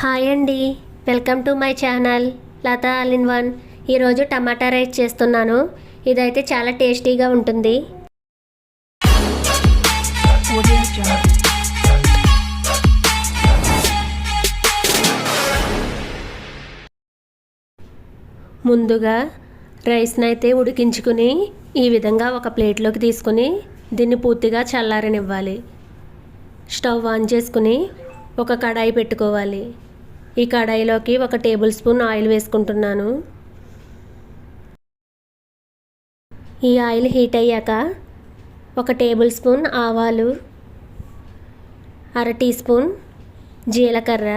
Hi అండి. Welcome to my channel Latha all in one. ఈరోజు tomato rice చేస్తున్నాను. ఇదైతే చాలా టేస్టీగా ఉంటుంది. ముందుగా రైస్ని అయితే ఉడికించుకుని ఈ విధంగా ఒక ప్లేట్లోకి తీసుకుని దీన్ని పూర్తిగా చల్లారనివ్వాలి. స్టవ్ ఆన్ చేసుకుని ఒక కడాయి పెట్టుకోవాలి. ఈ కడాయిలోకి ఒక టేబుల్ స్పూన్ ఆయిల్ వేసుకుంటున్నాను. ఈ ఆయిల్ హీట్ అయ్యాక ఒక టేబుల్ స్పూన్ ఆవాలు అర టీ స్పూన్ జీలకర్ర.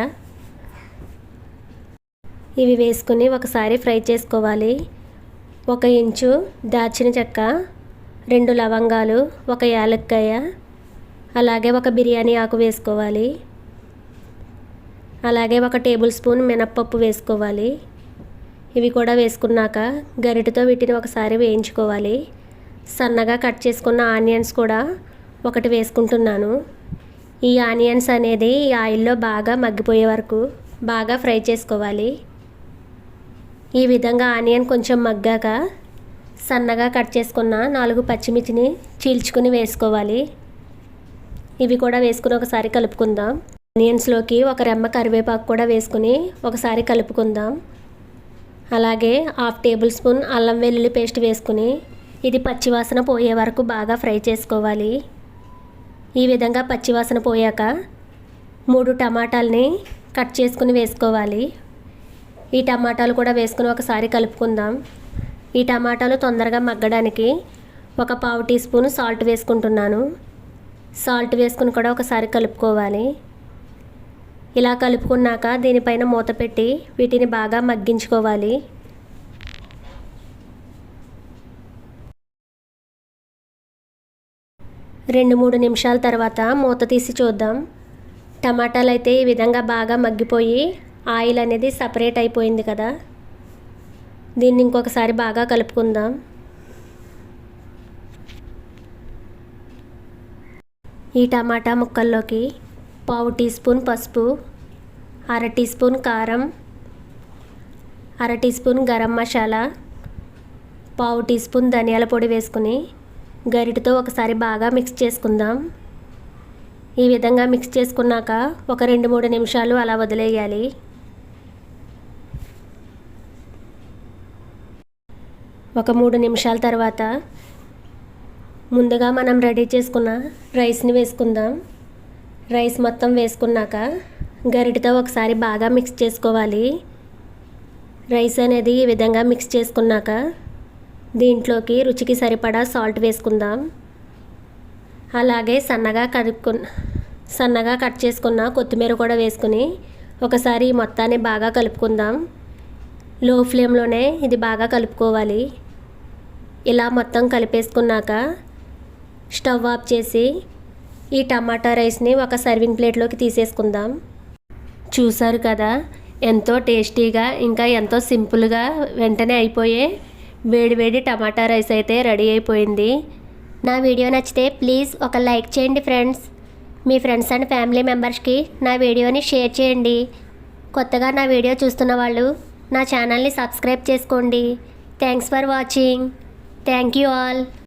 ఇవి వేసుకుని ఒకసారి ఫ్రై చేసుకోవాలి. ఒక ఇంచు దాచిన చెక్క రెండు లవంగాలు ఒక యాలక్కాయ అలాగే ఒక బిర్యానీ ఆకు వేసుకోవాలి. అలాగే ఒక టేబుల్ స్పూన్ మినప్పప్పు వేసుకోవాలి. ఇవి కూడా వేసుకున్నాక గరిటతో వీటిని ఒకసారి వేయించుకోవాలి. సన్నగా కట్ చేసుకున్న ఆనియన్స్ కూడా ఒకటి వేసుకుంటున్నాను. ఈ ఆనియన్స్ అనేది ఈ ఆయిల్లో బాగా మగ్గిపోయే వరకు బాగా ఫ్రై చేసుకోవాలి. ఈ విధంగా ఆనియన్ కొంచెం మగ్గాక సన్నగా కట్ చేసుకున్న నాలుగు పచ్చిమిర్చిని చీల్చుకుని వేసుకోవాలి. ఇవి కూడా వేసుకుని ఒకసారి కలుపుకుందాం. ఆనియన్స్లోకి ఒక రెమ్మ కరివేపాకు కూడా వేసుకుని ఒకసారి కలుపుకుందాం. అలాగే హాఫ్ టేబుల్ స్పూన్ అల్లం వెల్లుల్లి పేస్ట్ వేసుకుని ఇది పచ్చివాసన పోయే వరకు బాగా ఫ్రై చేసుకోవాలి. ఈ విధంగా పచ్చివాసన పోయాక మూడు టమాటాలని కట్ చేసుకుని వేసుకోవాలి. ఈ టమాటాలు కూడా వేసుకుని ఒకసారి కలుపుకుందాం. ఈ టమాటాలు తొందరగా మగ్గడానికి ఒక పావు టీ స్పూన్ సాల్ట్ వేసుకుంటున్నాను. సాల్ట్ వేసుకుని కూడా ఒకసారి కలుపుకోవాలి. ఇలా కలుపుకున్నాక దీనిపైన మూత పెట్టి వీటిని బాగా మగ్గించుకోవాలి. రెండు మూడు నిమిషాల తర్వాత మూత తీసి చూద్దాం. టమాటాలు అయితే ఈ విధంగా బాగా మగ్గిపోయి ఆయిల్ అనేది సపరేట్ అయిపోయింది కదా. దీన్ని ఇంకొకసారి బాగా కలుపుకుందాం. ఈ టమాటా ముక్కల్లోకి పావు టీ స్పూన్ పసుపు అర టీ స్పూన్ కారం అర టీ స్పూన్ గరం మసాలా పావు టీ స్పూన్ ధనియాల పొడి వేసుకుని గరిటతో ఒకసారి బాగా మిక్స్ చేసుకుందాం. ఈ విధంగా మిక్స్ చేసుకున్నాక ఒక రెండు మూడు నిమిషాలు అలా వదిలేయాలి. ఒక మూడు నిమిషాల తర్వాత ముందుగా మనం రెడీ చేసుకున్న రైస్ని వేసుకుందాం. రైస్ మొత్తం వేసుకున్నాక గరిటతో ఒకసారి బాగా మిక్స్ చేసుకోవాలి. రైస్ అనేది ఈ విధంగా మిక్స్ చేసుకున్నాక దీంట్లోకి రుచికి సరిపడా సాల్ట్ వేసుకుందాం. అలాగే సన్నగా కలుపుకున్న సన్నగా కట్ చేసుకున్న కొత్తిమీర కూడా వేసుకుని ఒకసారి ఈ మొత్తాన్ని బాగా కలుపుకుందాం. లో ఫ్లేమ్లోనే ఇది బాగా కలుపుకోవాలి. ఇలా మొత్తం కలిపేసుకున్నాక స్టవ్ ఆఫ్ చేసి ఈ టమాటా రైస్ని ఒక సర్వింగ్ ప్లేట్లోకి తీసేసుకుందాం. చూసారు కదా ఎంతో టేస్టీగా ఇంకా ఎంతో సింపుల్గా వెంటనే అయిపోయే వేడివేడి టమాటా రైస్ అయితే రెడీ అయిపోయింది. నా వీడియో నచ్చితే ప్లీజ్ ఒక లైక్ చేయండి ఫ్రెండ్స్. మీ ఫ్రెండ్స్ అండ్ ఫ్యామిలీ మెంబర్స్కి నా వీడియోని షేర్ చేయండి. కొత్తగా నా వీడియో చూస్తున్న వాళ్ళు నా ఛానల్ని సబ్స్క్రైబ్ చేసుకోండి. Thanks for watching. Thank you all.